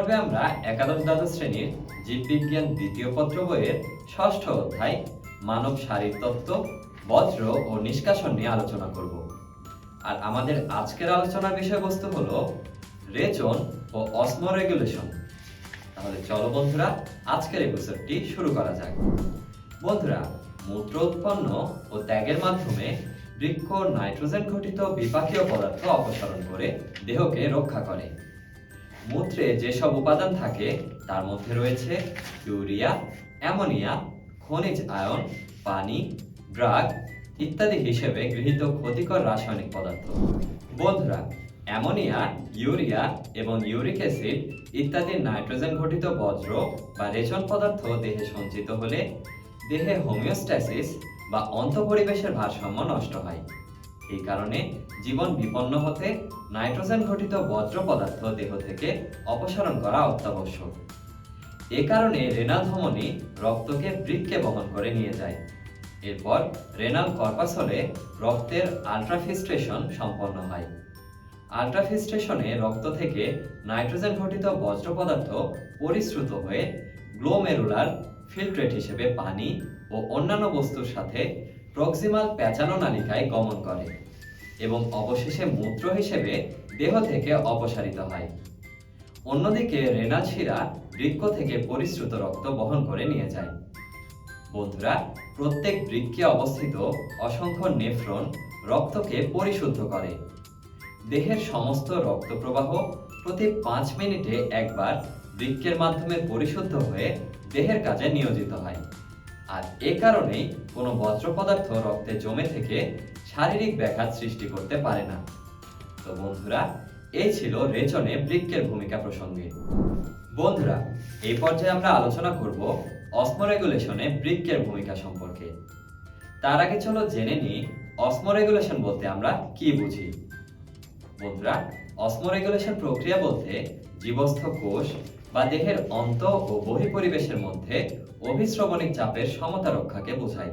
পর্বে আমরা একাদশ দ্বাদশ শ্রেণির জীববিজ্ঞান দ্বিতীয় পত্র বইয়ের ষষ্ঠ অধ্যায়, মানব শারীরতত্ত্ব বজ্র ও নিষ্কাশন নিয়ে আলোচনা করব। আর আমাদের আজকের আলোচনার বিষয়বস্তু হলো রেচন ও অসমো রেগুলেশন তাহলে চলো বন্ধুরা, আজকের এপিসোডটি শুরু করা যাক। বন্ধুরা, মূত্র উৎপন্ন ও ত্যাগের মাধ্যমে বৃক্ষ নাইট্রোজেন ঘটিত বিপাকীয় পদার্থ অপসারণ করে দেহকে রক্ষা করে। মূত্রে যেসব উপাদান থাকে, তার মধ্যে রয়েছে ইউরিয়া, অ্যামোনিয়া, খনিজ আয়ন, পানি, ড্রাগ ইত্যাদি হিসেবে গৃহীত ক্ষতিকর রাসায়নিক পদার্থ। বন্ধুরা, অ্যামোনিয়া, ইউরিয়া এবং ইউরিক অ্যাসিড ইত্যাদি নাইট্রোজেন ঘটিত বজ্র বা রেশন পদার্থ দেহে সঞ্চিত হলে দেহে হোমিওস্ট্যাসিস বা অন্তঃপরিবেশের ভারসাম্য নষ্ট হয়। এই কারণে জীবন বিপন্ন হতে নাইট্রোজেন ঘটিত বজ্র পদার্থ দেহ থেকে অপসারণ করা অত্যাবশ্যক। এ কারণে রেনাল ধমনী রক্তকে বৃক্কে বহন করে নিয়ে যায়। এরপর রেনাল কর্পাসলে রক্তের আলট্রাফিস্ট্রেশন সম্পন্ন হয়। আলট্রাফিস্ট্রেশনে রক্ত থেকে নাইট্রোজেন ঘটিত বজ্র পদার্থ পরিশ্রুত হয়ে গ্লোমেরুলার ফিল্ট্রেট হিসেবে পানি ও অন্যান্য বস্তুর সাথে প্রক্সিমাল প্যাচানো নালিকায় গমন করে। এবং অবশেষে মূত্র হিসেবে দেহ থেকে অপসারিত হয়। অন্যদিকে রেনাল শিরা বৃক্ক থেকে পরিশ্রুত রক্ত বহন করে নিয়ে যায়। বন্ধুরা, প্রত্যেক বৃক্কে অবস্থিত অসংখ্য নেফ্রন রক্তকে পরিশুদ্ধ করে। দেহের সমস্ত রক্ত প্রবাহ প্রতি পাঁচ মিনিটে একবার বৃক্কের মাধ্যমে পরিশুদ্ধ হয়ে দেহের কাজে নিয়োজিত হয়। আর এ কারণেই কোনো বজ্র পদার্থ রক্তে জমে থেকে শারীরিক ব্যাঘাত সৃষ্টি করতে পারে না। তো বন্ধুরা, এই ছিল রেচনে বৃক্কের ভূমিকা প্রসঙ্গে। বন্ধুরা, এই পর্যায়ে আমরা আলোচনা করব অসমোরেগুলেশনে বৃক্কের ভূমিকা সম্পর্কে। তার আগে চলো জেনে নিই অসমোরেগুলেশন বলতে আমরা কি বুঝি। বন্ধুরা, অসমোরেগুলেশন প্রক্রিয়া বলতে জীবস্থ কোষ বা দেহের অন্ত ও বহিঃপরিবেশের মধ্যে অভিশ্রবণিক চাপের সমতা রক্ষাকে বোঝায়।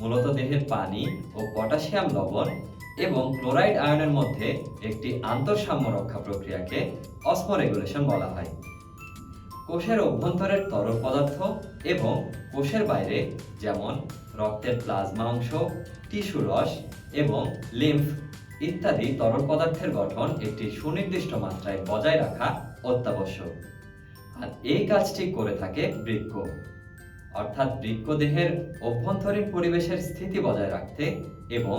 মূলত দেহের পানি ও পটাশিয়াম লবণ এবং ক্লোরাইড আয়নের মধ্যে একটি আন্তঃসাম্য রক্ষা প্রক্রিয়াকে অসমোরেগুলেশন বলা হয়। কোষের অভ্যন্তরের তরল পদার্থ এবং কোষের বাইরে যেমন রক্তের প্লাজমা অংশ, টিস্যু রস এবং লিম্ফ ইত্যাদি তরল পদার্থের গঠন একটি সুনির্দিষ্ট মাত্রায় বজায় রাখা অত্যাবশ্যক। আর এই কাজটি করে থাকে বৃক্ক অর্থাৎ বৃক্ক দেহের অভ্যন্তরীণ পরিবেশের স্থিতি বজায় রাখতে এবং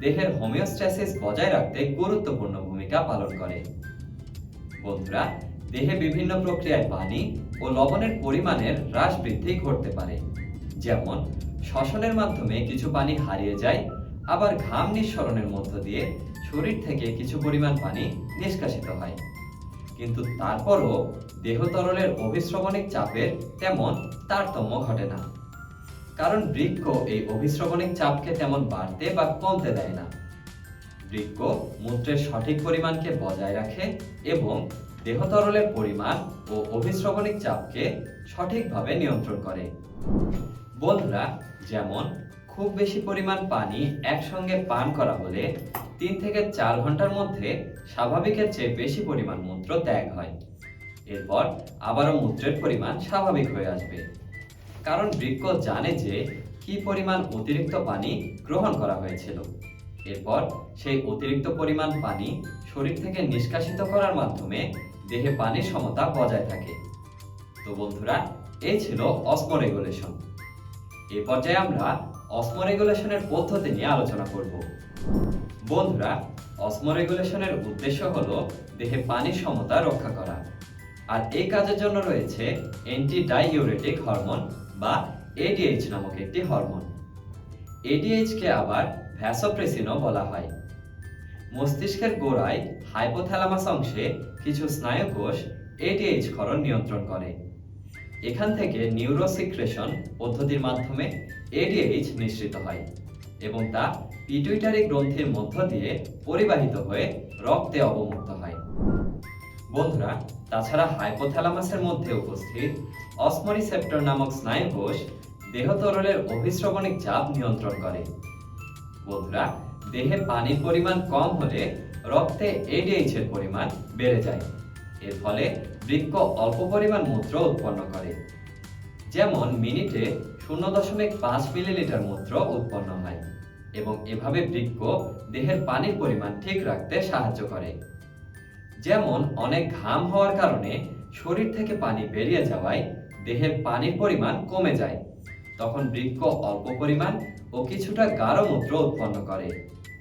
দেহের হোমিওস্ট্যাসিস বজায় রাখতে গুরুত্বপূর্ণ ভূমিকা পালন করে। বন্ধুরা, দেহে বিভিন্ন প্রক্রিয়ায় পানি ও লবণের পরিমাণের হ্রাস বৃদ্ধি ঘটতে পারে। যেমন, শ্বসনের মাধ্যমে কিছু পানি হারিয়ে যায়, আবার ঘাম নিঃসরণের মধ্য দিয়ে শরীর থেকে কিছু পরিমাণ পানি নিষ্কাশিত হয়। কিন্তু তারপরও দেহ তরলের অভিশ্রবণিক চাপের তেমন তারতম্য ঘটে না। কারণ বৃক্ক এই অভিশ্রবণিক চাপকে তেমন বাড়তে বা কমতে দেয় না। বৃক্ক মূত্রের সঠিক পরিমাণকে বজায় রাখে এবং দেহ তরলের পরিমাণ ও অভিশ্রবণিক চাপকে সঠিকভাবে নিয়ন্ত্রণ করে। বন্ধুরা, যেমন খুব বেশি পরিমাণ পানি একসঙ্গে পান করা হলে তিন থেকে চার ঘণ্টার মধ্যে স্বাভাবিকের চেয়ে বেশি পরিমাণ মূত্র ত্যাগ হয়। এরপর আবারও মূত্রের পরিমাণ স্বাভাবিক হয়ে আসবে। কারণ বৃক্ক জানে যে কি পরিমাণ অতিরিক্ত পানি গ্রহণ করা হয়েছিল। এরপর সেই অতিরিক্ত পরিমাণ পানি শরীর থেকে নিষ্কাশিত করার মাধ্যমে দেহে পানির সমতা বজায় থাকে। তো বন্ধুরা, এই ছিল অসমোরেগুলেশন। এই পর্যায়ে আমরা অসমোরেগুলেশনের পদ্ধতি নিয়ে আলোচনা করব। বন্ধুরা অসমোরেগুলেশনের উদ্দেশ্য হলো দেহে পানির সমতা রক্ষা করা। আর এই কাজের জন্য রয়েছে অ্যান্টি ডাইইউরেটিক হরমোন বা এডিএইচ নামক একটি হরমোন এডিএইচ কে আবার ভ্যাসোপ্রেসিনও বলা হয়। মস্তিষ্কের গোড়ায় হাইপোথ্যালামাস অংশে কিছু স্নায়ুকোষ এডিএইচ ক্ষরণ নিয়ন্ত্রণ করে। এখান থেকে নিউরোসিক্রেশন পদ্ধতির মাধ্যমে এডিএইচ নিঃসৃত হয় এবং তা পিটুইটারি গ্রন্থির মধ্য দিয়ে পরিবাহিত হয়ে রক্তে অবমুক্ত হয়। বন্ধুরা, তাছাড়া হাইপোথ্যালামাসের মধ্যে উপস্থিত অসমরিসেপ্টর নামক স্নায়ু কোষ দেহ তরলের অভিস্রবণিক চাপ নিয়ন্ত্রণ করে। বন্ধুরা, দেহে পানির পরিমাণ কম হলে রক্তে এডিএইচ এর পরিমাণ বেড়ে যায়। এর ফলে বৃক্ক অল্প পরিমাণ মূত্র উৎপন্ন করে। যেমন মিনিটে শূন্য দশমিক পাঁচ মিলিলিটার মূত্র উৎপন্ন হয় এবং এভাবে বৃক্ক দেহের পানির পরিমাণ ঠিক রাখতে সাহায্য করে। যেমন অনেক ঘাম হওয়ার কারণে শরীর থেকে পানি বেরিয়ে যাওয়ায় দেহের পানির পরিমাণ কমে যায়। তখন বৃক্ক অল্প পরিমাণ ও কিছুটা গাঢ় মূত্র উৎপন্ন করে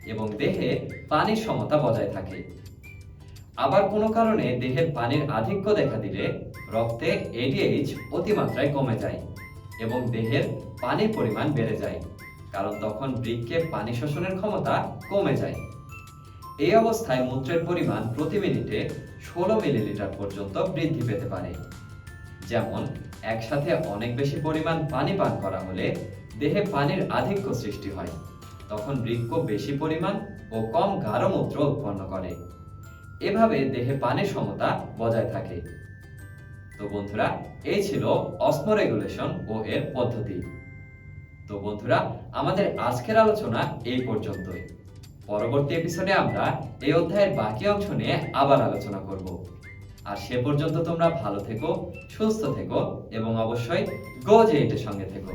এবং দেহে পানির সমতা বজায় থাকে। আবার কোনো কারণে দেহের পানির আধিক্য দেখা দিলে রক্তে এডিএইচ অতিমাত্রায় কমে যায় এবং দেহের পানির পরিমাণ বেড়ে যায়, কারণ তখন বৃক্কে পানি শোষণের ক্ষমতা কমে যায়। এই অবস্থায় মূত্রের পরিমাণ প্রতি মিনিটে ষোলো মিলিলিটার পর্যন্ত বৃদ্ধি পেতে পারে। যেমন, একসাথে অনেক বেশি পরিমাণ পানি পান করা হলে দেহে পানির আধিক্য সৃষ্টি হয়। তখন বৃক্ষ বেশি পরিমাণ ও কম গাঢ় মূত্র উৎপন্ন করে। এভাবে দেহে পানির সমতা বজায় থাকে। তো বন্ধুরা, এই ছিল অসমোরেগুলেশন ও এর পদ্ধতি। তো বন্ধুরা, আমাদের আজকের আলোচনা এই পর্যন্তই। পরবর্তী এপিসোডে আমরা এই অধ্যায়ের বাকি অংশ নিয়ে আবার আলোচনা করব। আর সে পর্যন্ত তোমরা ভালো থেকো, সুস্থ থেকো এবং অবশ্যই গো জেইটের সঙ্গে থেকো।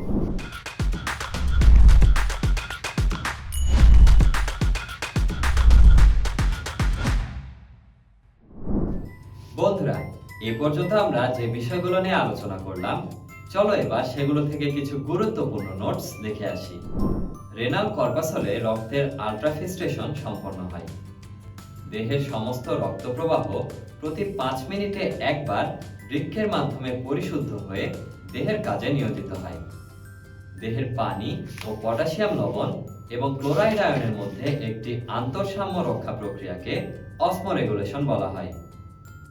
বন্ধুরা এ পর্যন্ত আমরা যে বিষয়গুলো নিয়ে আলোচনা করলাম, চলো এবার সেগুলো থেকে কিছু গুরুত্বপূর্ণ নোটস দেখে আসি। রেনাল কর্পাসলে রক্তের আলট্রাফিস্টেশন সম্পন্ন হয়। দেহের সমস্ত রক্ত প্রবাহ প্রতি পাঁচ মিনিটে একবার বৃক্ষের মাধ্যমে পরিশুদ্ধ হয়ে দেহের কাজে নিয়োজিত হয়। দেহের পানি ও পটাশিয়াম লবণ এবং ক্লোরাইড আয়নের মধ্যে একটি আন্তঃসাম্য রক্ষা প্রক্রিয়াকে অসমোরেগুলেশন বলা হয়।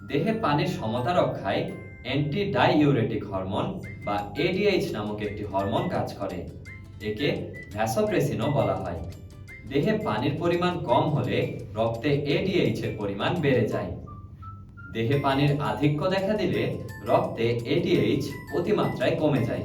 দেহে পানির সমতা রক্ষায় অ্যান্টি ডাইইউরেটিক হরমোন বা এডিএইচ নামক একটি হরমোন কাজ করে, একে ভ্যাসোপ্রেসিনও বলা হয়। দেহে পানির পরিমাণ কম হলে রক্তে এডিএইচ এর পরিমাণ বেড়ে যায়। দেহে পানির আধিক্য দেখা দিলে রক্তে এডিএইচ অতিমাত্রায় কমে যায়।